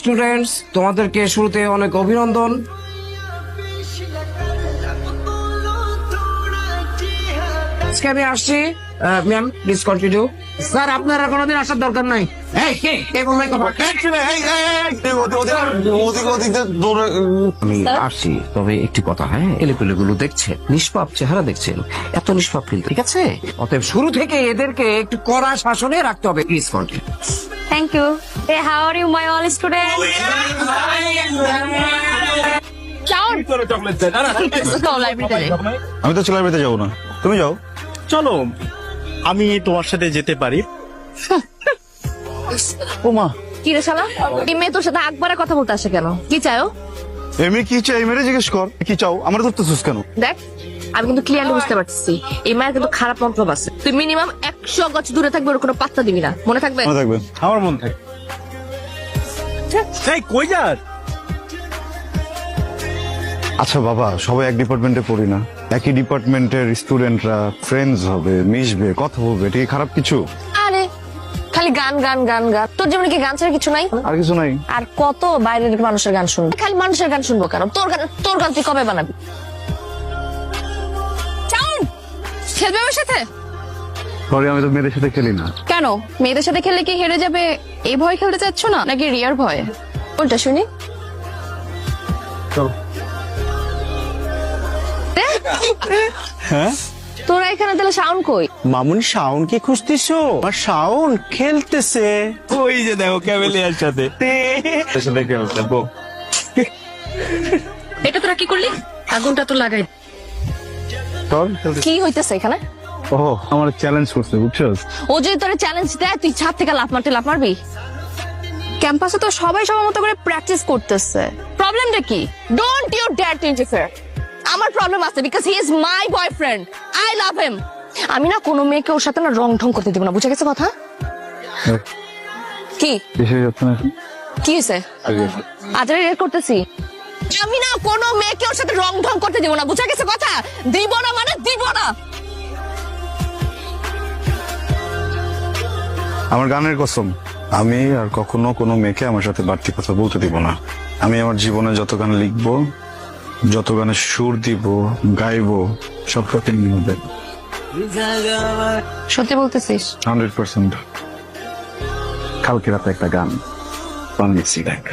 Students তোমাদেরকে শুরুতে অনেক অভিনন্দন। আজকে আমি আসছি ম্যাম প্লিজ কন্টিনিউ স্যার আপনার আর কোনোদিন আসার দরকার নাই? আমি আসছি তবে একটি কথা হ্যাঁ? এলেপেলে গুলো দেখছেন নিষ্পাপ চেহারা দেখছেন এত নিষ্পাপ কিন্তু ঠিক আছে? অতএব শুরু থেকে এদেরকে একটু কড়া শাসনে রাখতে হবে। Please continue all students? Sound. তো লাইব্রেরিতে আমি তো বেতে যাব না। তুমি যাও। চলো। আমি তোমার সাথে যেতে পারি। ও কি রে শালা? এই মেয়ে তোর সাথে আকবারে কথা বলতে আসে কেন? কি চাও? এমনি কি চাই? মেরে জিজ্ঞেস কর। কি চাও? আমার ধরতেছিস কেন? দেখ আমি কিন্তু ক্লিয়ারলি বুঝতে পারছি এই মায়ের কিন্তু খারাপ মন্তব্য আছে। তুই মিনিমাম একশো গছ দূরে থাকবে ওর কোনো পাত্তা দিবি না। মনে থাকবে? মনে থাকবে। আমার মন থাকে। কই যাস? আচ্ছা বাবা সবাই এক ডিপার্টমেন্টে পড়ি না। একই ডিপার্টমেন্টের স্টুডেন্টরা ফ্রেন্ডস হবে মিশবে কথা বলবে এটা কি খারাপ কিছু? আরে খালি গান গান গান গান। তোর জীবনে কি গান ছাড়া কিছু নাই? আর কিছু নাই। আর কত বাইরের মানুষের গান শুনব? খালি মানুষের গান শুনব কেন? তোর গান তোর গান তুই কবে বানাবি? খেলবে আমার সাথে? সরি আমি তো মেয়েদের সাথে খেলি না। কেন? মেয়েদের সাথে খেললে কি হেরে যাবে? এই ভয় খেলতে চাচ্ছ না? নাকি রিয়ার ভয়? কোনটা শুনি। হ্যাঁ? তোরা এখানে তাহলে কই? মামুনি শাওন কি খুঁজতেছো? আর শাওন খেলতেছে। ওই যে দেখো ক্যামেলিয়ার সাথে। সাথে খেলতে এটা তোরা কি করলি? আগুনটা তো লাগাই। কি হইতেছে এখানে? ও আমার চ্যালেঞ্জ করছে বুঝছস ও যদি তোর চ্যালেঞ্জ দেয় তুই ছাদ থেকে লাফ মারতে লাফ মারবি? ক্যাম্পাসে তো সবাই সবার মতো করে প্র্যাকটিস করতেছে। প্রবলেমটা কি? Don't you dare to interfere আমার প্রবলেম আছে because he is my boyfriend I love him আমি না কোনো মেয়েকে ওর সাথে না রং ঢং করতে দিব না বুঝে গেছে কথা? কি? যাচ্ছে না কি হয়েছে? আজ রেড করতেছি। আমি না কোনো মেয়েকে ওর সাথে রং ঢং করতে দিব না বুঝে গেছে কথা? দিব না মানে দিব না। আমার গানের কসম আমি আর কখনো কোনো মেয়েকে আমার সাথে বাড়তি কথা বলতে দিব না। আমি আমার জীবনে যত গান লিখব যত গানে সুর দিব গাইব সব সত্যি হবে। সত্যি বলতেছিস? হান্ড্রেড পার্সেন্ট কালকে রাতে একটা গান বানিয়েছি দেখ।